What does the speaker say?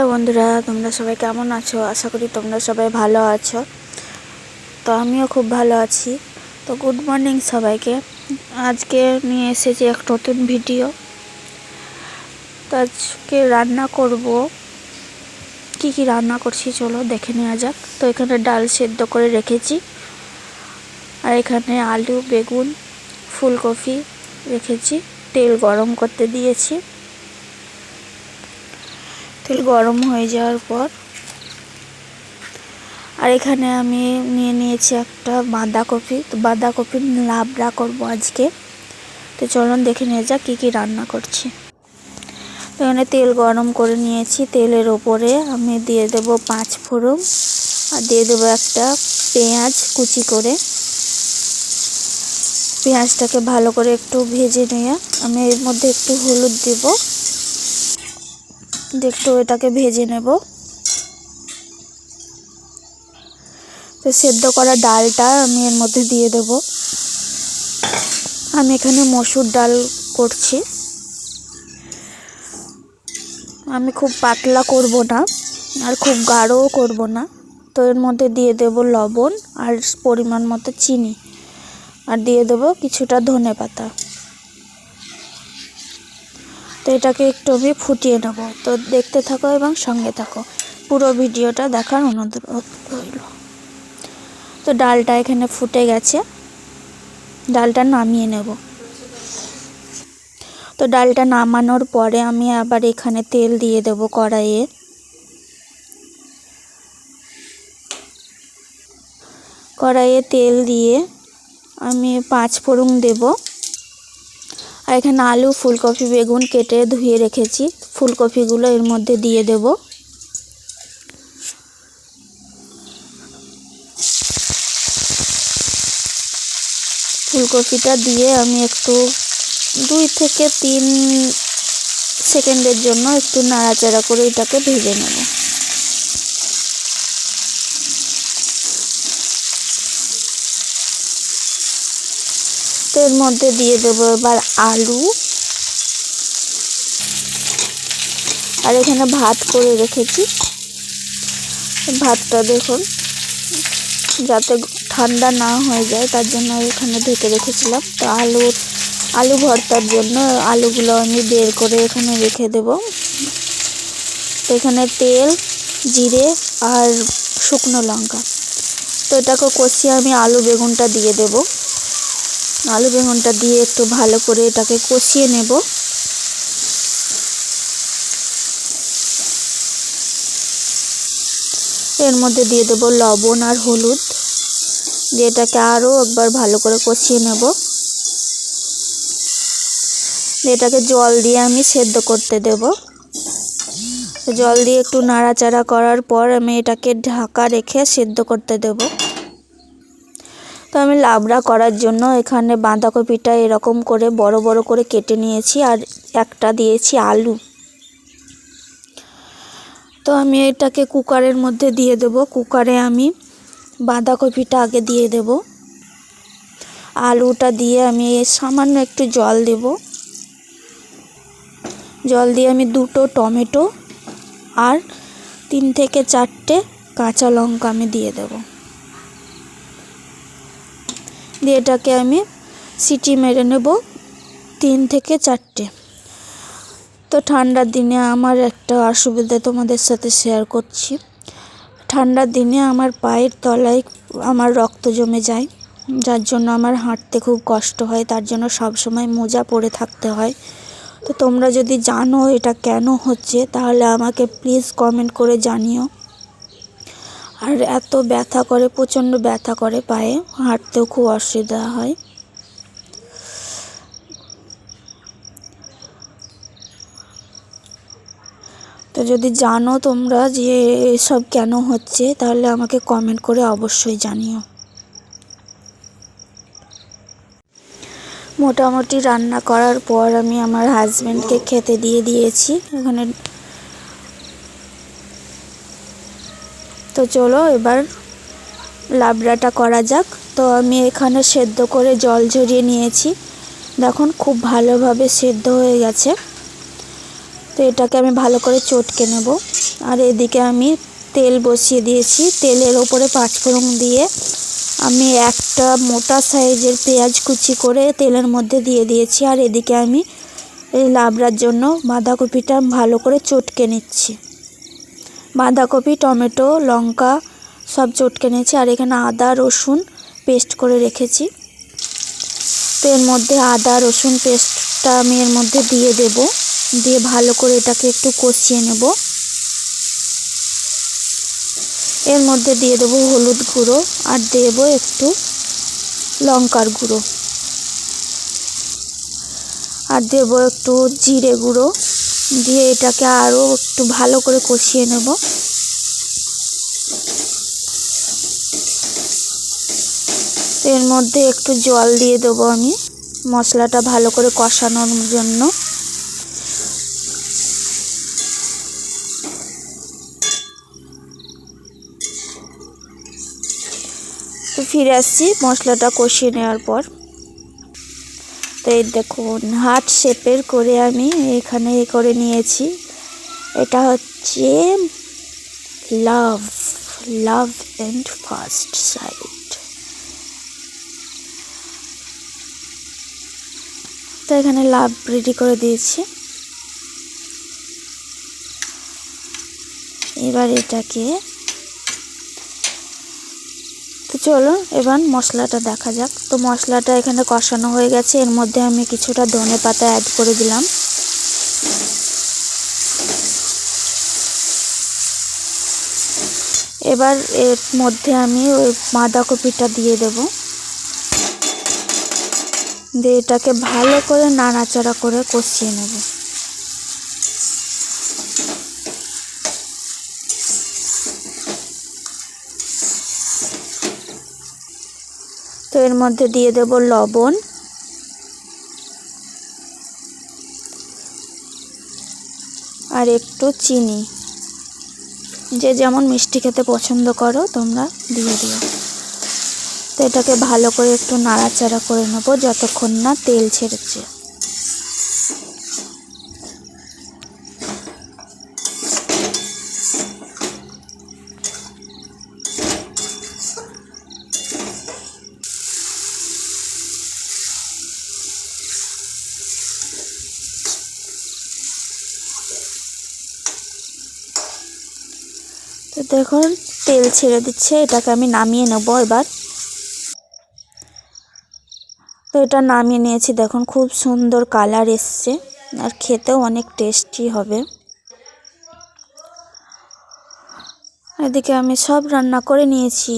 Hello বন্ধুরা, তোমরা সবাই কেমন আছো? আশা করি তোমরা সবাই ভালো আছো। তো আমিও খুব ভালো আছি। তো গুড মর্নিং সবাইকে। আজকে নিয়ে এসেছি এক নতুন ভিডিও তো আজকে রান্না করব। কি কি রান্না করছি চলো দেখে নেওয়া যাক। তো এখানে ডাল সেদ্ধ করে রেখেছি। আর এখানে আলু, বেগুন, ফুলকপি রেখেছি। তেল গরম করতে দিয়েছি। তেল গরম হয়ে যাওয়ার পর, আর এখানে আমি নিয়ে নিয়েছি একটা বাঁধাকপি। তো বাঁধাকপির লাবড়া করব আজকে। তো চলুন দেখে নিয়ে যাক কী কী রান্না করছি। তো এখানে তেল গরম করে নিয়েছি। তেলের ওপরে আমি দিয়ে দেব পাঁচ ফোড়ন আর দিয়ে দেবো একটা পেঁয়াজ কুচি করে। পেঁয়াজটাকে ভালো করে একটু ভেজে নিয়ে আমি এর মধ্যে একটু হলুদ দেবো। একটু এটাকে ভেজে নেব। তো সেদ্ধ করা ডালটা আমি এর মধ্যে দিয়ে দেব। আমি এখানে মসুর ডাল করছি। আমি খুব পাতলা করব না আর খুব গাঢ়ও করব না। তো এর মধ্যে দিয়ে দেব লবণ আর পরিমাণ মতো চিনি। আর দিয়ে দেব কিছুটা ধনে পাতা। তো এটাকে একটু আমি ফুটিয়ে নেব। তো দেখতে থাকো এবং সঙ্গে থাকো। পুরো ভিডিওটা দেখার অনুরোধ রইল। তো ডালটা এখানে ফুটে গেছে। ডালটা নামিয়ে নেব। তো ডালটা নামানোর পরে আমি আবার এখানে তেল দিয়ে দেব কড়াইয়ে। কড়াইয়ে তেল দিয়ে আমি পাঁচ ফোড়ন দেবো। আর এখানে আলু, ফুলকপি, বেগুন কেটে ধুয়ে রেখেছি। ফুলকপিগুলো এর মধ্যে দিয়ে দেব। ফুলকপিটা দিয়ে আমি একটু দুই থেকে তিন সেকেন্ডের জন্য একটু নাড়াচাড়া করে এটাকে ভেজে নেব। এর মধ্যে দিয়ে দেবো এবার আলু। আর এখানে ভাত করে রেখেছি। ভাতটা দেখুন, যাতে ঠান্ডা না হয়ে যায়, তার জন্য এখানে ঢেকে রেখেছিলাম। তো আলু আলু ভর্তার জন্য আলুগুলো আমি বের করে এখানে রেখে দেব। তো এখানে তেল, জিরে আর শুকনো লঙ্কা। তো এটাকে কষিয়ে আমি আলু বেগুনটা দিয়ে দেবো। আলু বেগুনটা দিয়ে একটু ভালো করে এটাকে কষিয়ে নেব। এর মধ্যে দিয়ে দেবো লবণ আর হলুদ। দিয়ে এটাকে আরও একবার ভালো করে কষিয়ে নেব। এটাকে জল দিয়ে আমি সেদ্ধ করতে দেব। জল দিয়ে একটু নাড়াচাড়া করার পর আমি এটাকে ঢাকা রেখে সেদ্ধ করতে দেবো। তো আমি লাবড়া করার জন্য এখানে বাঁধাকপিটা এরকম করে বড় বড় করে কেটে নিয়েছি আর একটা দিয়েছি আলু। তো আমি এটাকে কুকারের মধ্যে দিয়ে দেব। কুকারে আমি বাঁধাকপিটা আগে দিয়ে দেব। আলুটা দিয়ে আমি সামান্য একটু জল দেব। জল দিয়ে আমি দুটো টমেটো আর তিন থেকে চারটে কাঁচা লঙ্কা আমি দিয়ে দেবো। দিয়ে এটাকে আমি সিটি মেরে নেব তিন থেকে চারটে। তো ঠান্ডার দিনে আমার একটা অসুবিধা তোমাদের সাথে শেয়ার করছি। ঠান্ডার দিনে আমার পায়ের তলায় আমার রক্ত জমে যায়, যার জন্য আমার হাঁটতে খুব কষ্ট হয়, তার জন্য সব সময় মোজা পরে থাকতে হয়। তো তোমরা যদি জানো এটা কেন হচ্ছে, তাহলে আমাকে প্লিজ কমেন্ট করে জানিও। আর এত ব্যথা করে, প্রচণ্ড ব্যথা করে পায়ে। হাঁটতেও খুব অসুবিধা হয়। তো যদি জানো তোমরা যে এসব কেন হচ্ছে, তাহলে আমাকে কমেন্ট করে অবশ্যই জানিও। মোটামুটি রান্না করার পর আমি আমার হাজব্যান্ডকে খেতে দিয়ে দিয়েছি। এখানে তো চলো এবার লাবড়াটা করা যাক। তো আমি এখানে সেদ্ধ করে জল ঝরিয়ে নিয়েছি। দেখুন, খুব ভালোভাবে সেদ্ধ হয়ে গেছে। তো এটাকে আমি ভালো করে চটকে নেব। আর এদিকে আমি তেল বসিয়ে দিয়েছি। তেলের ওপরে পাঁচফোড়ন দিয়ে আমি একটা মোটা সাইজের পেঁয়াজ কুচি করে তেলের মধ্যে দিয়ে দিয়েছি। আর এদিকে আমি এই লাবড়ার জন্য বাঁধাকপিটা ভালো করে চটকে নিচ্ছি। বাঁধাকপি, টমেটো, লঙ্কা সব চটকে নিয়েছি আর এখানে আদা, রসুন পেস্ট করে রেখেছি। তো এর মধ্যে আদা, রসুন পেস্টটা আমি এর মধ্যে দিয়ে দেব। দিয়ে ভালো করে এটাকে একটু কষিয়ে নেব। এর মধ্যে দিয়ে দেবো হলুদ গুঁড়ো আর দেব একটু লঙ্কার গুঁড়ো। আর দেবো একটু জিরে গুঁড়ো। দিয়ে এটাকে আরও একটু ভালো করে কষিয়ে নেব। এর মধ্যে একটু জল দিয়ে দেবো আমি মশলাটা ভালো করে কষানোর জন্য। ফিরে আসছি মশলাটা কষিয়ে নেওয়ার পর। তো এই দেখুন, হার্ট শেপের করে আমি এখানে করে নিয়েছি। এটা হচ্ছে love love and first side তো এখানে লাভ রেডি করে দিয়েছি। এবার এটাকে চলো, এবার মশলাটা দেখা যাক। তো মশলাটা এখানে কষানো হয়ে গেছে। এর মধ্যে আমি কিছুটা ধনে পাতা অ্যাড করে দিলাম। এবার এর মধ্যে আমি ওই বাঁধাকপিটা দিয়ে দেব। দিয়ে এটাকে ভালো করে নাড়াচাড়া করে কষিয়ে নেব। তো এর মধ্যে দিয়ে দেব লবণ। আর একটু চিনি। যে যেমন মিষ্টি খেতে পছন্দ করো, তোমরা দিয়ে দিও। তো এটাকে ভালো করে একটু নাড়াচাড়া করে নেব, যতক্ষণ না তেল ছেড়েছে। দেখুন তেল ছেড়ে দিচ্ছে, এটাকে আমি নামিয়ে নেব এবার। তো এটা নামিয়ে নিয়েছি, দেখুন খুব সুন্দর কালার এসছে, আর খেতেও অনেক টেস্টি হবে। এদিকে আমি সব রান্না করে নিয়েছি।